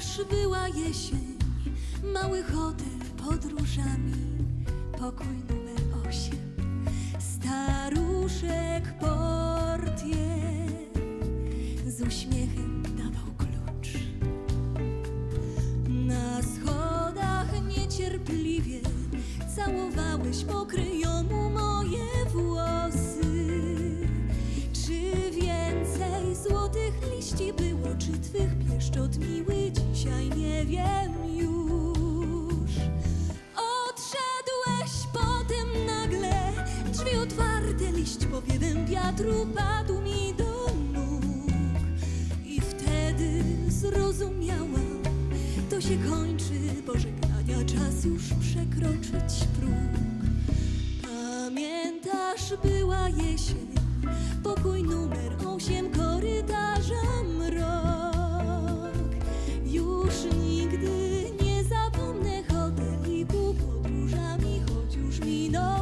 Pamiętasz, była jesień, mały hotel pod różami, pokój numer osiem, staruszek portier z uśmiechem dawał klucz. Na schodach niecierpliwie całowałeś pokryjomu moje włosy. Złotych liści było, czy twych pieszczot miły dzisiaj nie wiem już. Odszedłeś potem nagle, drzwi otwarte, liść powiewem wiatru padł mi do nóg. I wtedy zrozumiałam, to się kończy, pożegnania czas już przekroczyć próg. Pamiętasz, była jesień, pokój numer osiem, minął.